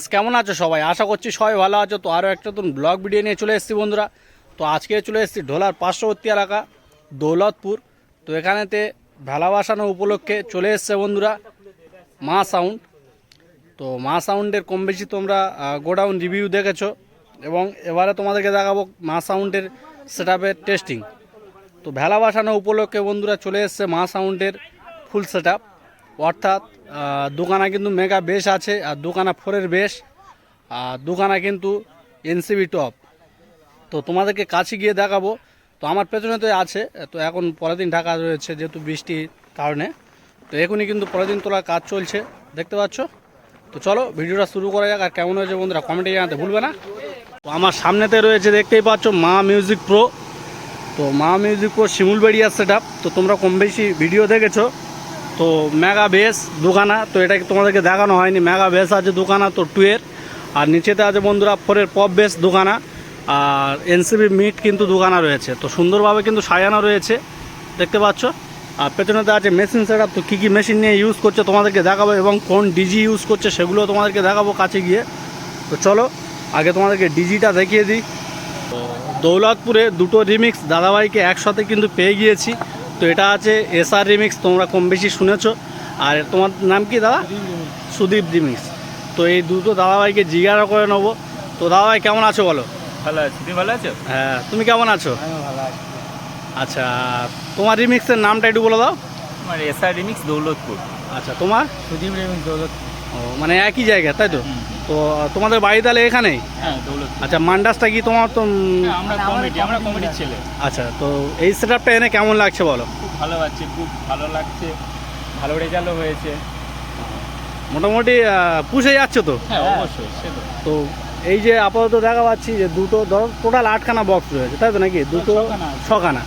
Audience কেমন আছো সবাই? আশা করছি সবাই ভালো আছো। তো আরও একটা নতুন ব্লগ ভিডিও নিয়ে চলে এসেছি বন্ধুরা। তো আজকে চলে এসেছি ঢোলার পার্শ্ববর্তী এলাকা, দৌলতপুর। তো এখানেতে ভেলা বাসানো উপলক্ষে চলে এসছে বন্ধুরা মা সাউন্ড তো মা সাউন্ডের কম বেশি তোমরা গোডাউন রিভিউ দেখেছ। এবং এবারে তোমাদেরকে দেখাবো মা সাউন্ডের সেট টেস্টিং তো ভেলা বাসানো উপলক্ষে বন্ধুরা চলে এসছে মা সাউন্ডের ফুল সেট আপ অর্থাৎ দুখানা কিন্তু মেগা বেশ আছে, আর দুখানা ফোরের বেশ, আর দুখানা কিন্তু এনসিবি টপ। তো তোমাদেরকে কাছে গিয়ে দেখাবো। তো আমার পেছনে তো আছে, তো এখন পরের দিন ঢাকা রয়েছে যেহেতু বৃষ্টির কারণে। তো এখনই কিন্তু পরের দিন তোলার কাজ চলছে, দেখতে পাচ্ছ? তো চলো, ভিডিওটা শুরু করা যাক, আর কেমন হয়েছে বন্ধুরা কমেন্টে জানাতে ভুলবে না। তো আমার সামনেতে রয়েছে, দেখতেই পাচ্ছ, মা মিউজিক প্রো তো মা মিউজিক প্রো শিমুলবেড়িয়ার সেট তো তোমরা কম বেশি ভিডিও দেখেছ। তো মেগা বেস দুখানা তো এটাকে তোমাদেরকে দেখানো হয়নি। মেগা বেস আছে দুখানা তো টুয়ের। আর নিচেতে আছে বন্ধুরা ফোরের পপ বেস দুখানা আর এনসিবি মিট কিন্তু দুখানা রয়েছে। তো সুন্দরভাবে কিন্তু সাজানো রয়েছে, দেখতে পাচ্ছ? আর পেছনেতে আছে মেশিন সেট তো কী কী মেশিন নিয়ে ইউজ করছে তোমাদেরকে দেখাবো, এবং কোন ডিজি ইউজ করছে সেগুলো তোমাদেরকে দেখাবো কাছে গিয়ে। তো চলো, আগে তোমাদেরকে ডিজিটা দেখিয়ে দিই। তো দৌলতপুরে দুটো রিমিক্স দাদাভাইকে একসাথে কিন্তু পেয়ে গিয়েছি। তো এটা আছে এসআর রিমিক্স তোমরা কম বেশি শুনেছো। আর তোমার নাম কি দাদা? সুদীপ রিমিক্স তো এই দুটো দাদাভাইকে জিজ্ঞাসা করে নেব। তো দাদাভাই কেমন আছো বলো? ভালো আছি। তুমি ভালো আছো? হ্যাঁ তুমি কেমন আছো? ভালো আছি। আচ্ছা তোমার রিমিক্সের নামটা একটু বলে দাও। আমার এসআর রিমিক্স দৌলতপুর। আচ্ছা তোমার? সুদীপ রিমিক্স দৌলত ও মানে একই জায়গা তাই তো? তো তোমাদের বাড়ি তাহলে এখানেই? হ্যাঁ আচ্ছা মান্ডাসটা কি তোমার তো উম, আমরা কমিটি আমরা কমিটির ছেলে। আচ্ছা তো এই সেট আপটা এনে কেমন লাগছে বলো? খুব ভালো আছে খুব ভালো লাগছে ভালো রেজাল্টও হয়েছে। মোটামুটি পুষে যাচ্ছে তো? হ্যাঁ অবশ্যই তো। এই যে আপাতত দেখা পাচ্ছি যে দুটো ধরো টোটাল আটখানা বক্স রয়েছে তাই তো নাকি? দুটো ছখানা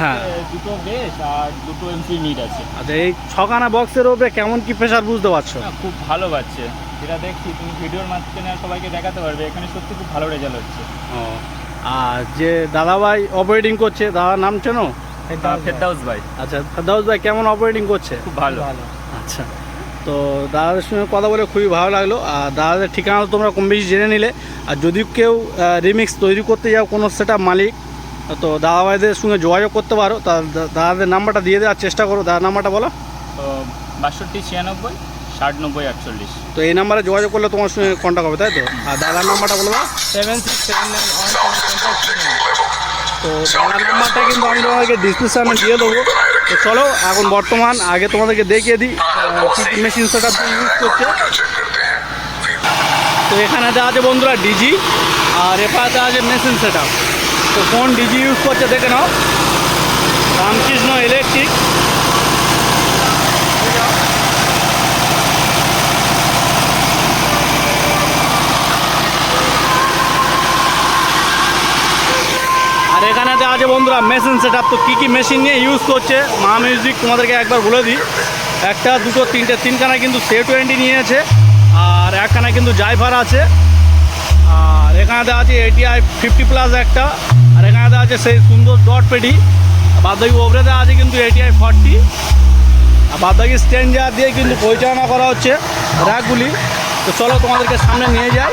হ্যাঁ। দুটো বেস আর দুটো এমসি নিট আছে। আচ্ছা এই ছখানা বক্সের উপরে কেমন কি প্রেশার বুঝতে পারছ? হ্যাঁ, খুব ভালো পাচ্ছে। যেটা দেখছি তুমি ভিডিওর মাধ্যমে সবাইকে দেখাতে পারবে এখানে সত্যি খুব ভালো রেজাল্ট হচ্ছে। ও আর যে দাদাভাই অপারেটিং করছে দাদার নাম চেনো? ফেরদাউস ভাই। আচ্ছা ফেরদাউস ভাই কেমন অপারেটিং করছে? খুব ভালো। আচ্ছা তো দাদাদের সঙ্গে কথা বলে খুবই ভালো লাগল। আর দাদাদের ঠিকানা তোমরা কম বেশি জেনে নিলে। আর যদি কেউ রিমিক্স তৈরি করতে যাও কোনো সেটা মালিক তো দাদাভাইদের সঙ্গে যোগাযোগ করতে পারো। তা দাদাদের নাম্বারটা দিয়ে দেওয়ার চেষ্টা করো। দাদার নাম্বারটা বলো। তো বাষট্টি ছিয়ানব্বই ষাট নব্বই আটচল্লিশ তো এই নাম্বারে যোগাযোগ করলে তোমার সঙ্গে কন্ট্যাক্ট হবে তাই তো? আর দাদার নাম্বারটা বলো দাও seven six seven nine one তো দাদার নাম্বারটা কিন্তু আমি তোমাদেরকে ডিসক্রিপশানে দিয়ে দেবো। তো চলো এখন বর্তমান আগে তোমাদেরকে দেখিয়ে দিই কী কী মেশিন সেট ইউজ করছে। তো এখানে দেওয়া আছে বন্ধুরা ডিজি আর এপারে দেওয়া আছে মেশিন সেট আপ তো কোন ডিজি ইউজ করছে দেখে নাও। রামকৃষ্ণ ইলেকট্রিক আর এখানে দেওয়া আছে বন্ধুরা মেশিন সেট তো কী কী মেশিন নিয়ে ইউজ করছে, মা মিউজিক তোমাদেরকে একবার বলে দিই। একটা, দুটো, তিনটে, তিনখানা কিন্তু সে টোয়েন্টি নিয়েছে, আর একখানা কিন্তু জাইফার আছে। আর এখানে দেওয়া আছে এটিআই ফিফটি প্লাস একটা, আর এখানে দেওয়া আছে সেই সুন্দর ডট পেডি বাদবাকি দেওয়া আছে কিন্তু এটিআই ফর্টি আর বাদবাকি স্ট্যান্ডার দিয়ে কিন্তু পরিচালনা করা হচ্ছে র্যাকগুলি তো চলো তোমাদেরকে সামনে নিয়ে যাই।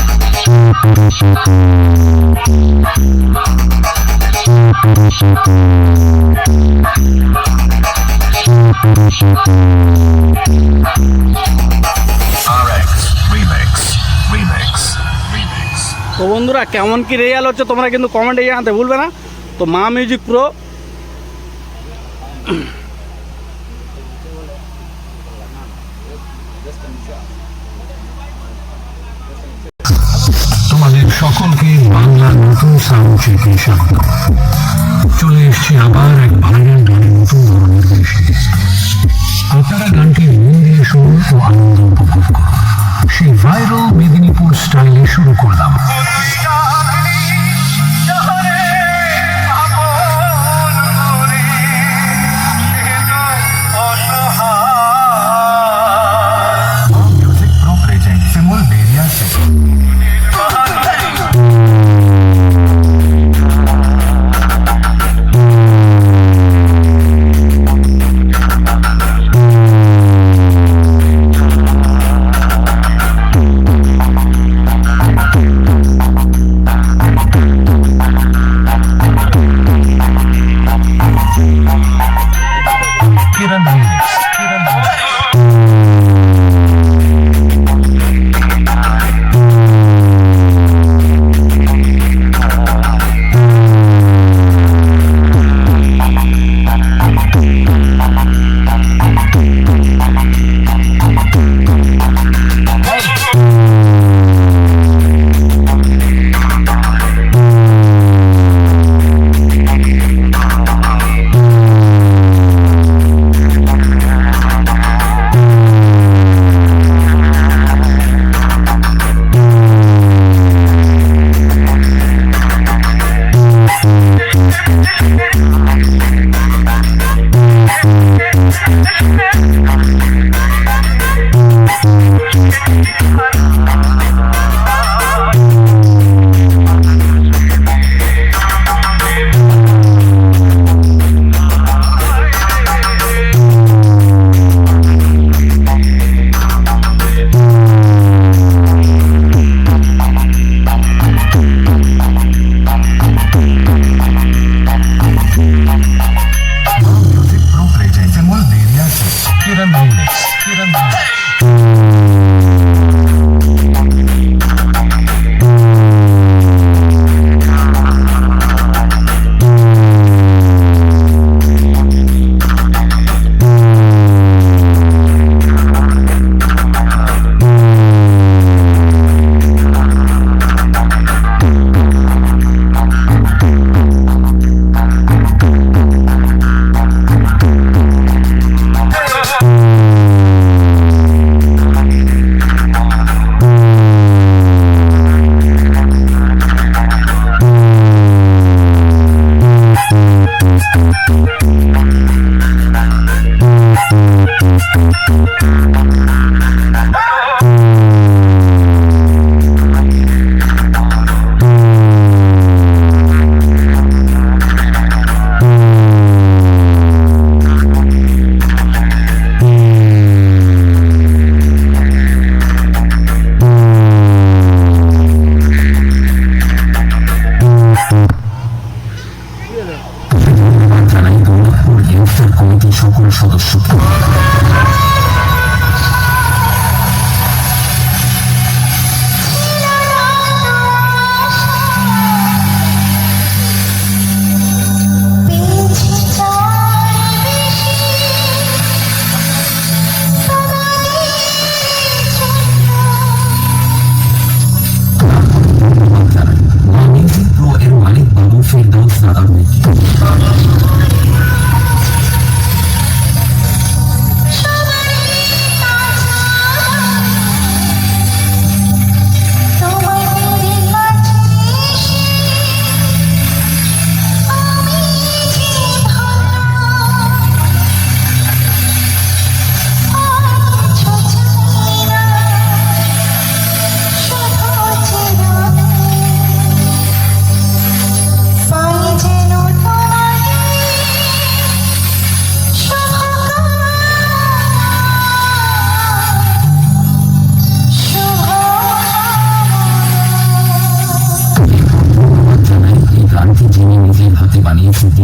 তো বন্ধুরা কেমন কি রেজাল্ট হচ্ছে তোমরা কিন্তু কমেন্টে জানাতে ভুলবে না তো মা মিউজিক প্রো সকলকে বাংলার নতুন সাউন্ড শিল্পী সাথে চলে এসছে আবার এক ভাইরাল গানের নতুন ধরনের বেশি। আপনারা গানটি মন দিয়ে শুনুন ও আনন্দ উপভোগ করুন। সেই ভাইরাল মেদিনীপুর স্টাইলে শুরু করলাম।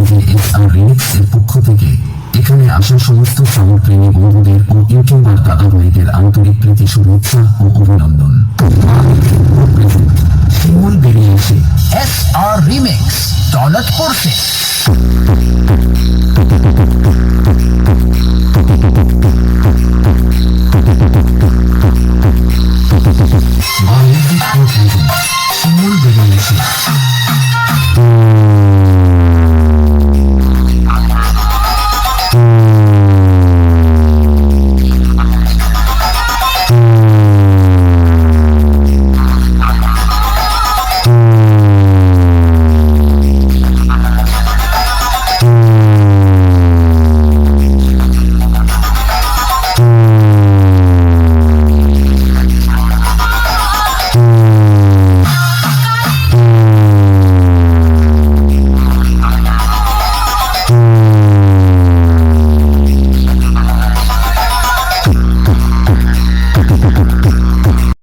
আমাদের এক্সআর এর পক্ষ থেকে এখানে আসা সমস্ত প্রেমী বন্ধুদের ও ইউটিউবার দাদা ভাইদের আন্তরিক প্রীতি শুভেচ্ছা ও অভিনন্দন শিমুল বেরিয়ে এসে এস আর রিমেক্স দলত করছে মায়ের দিক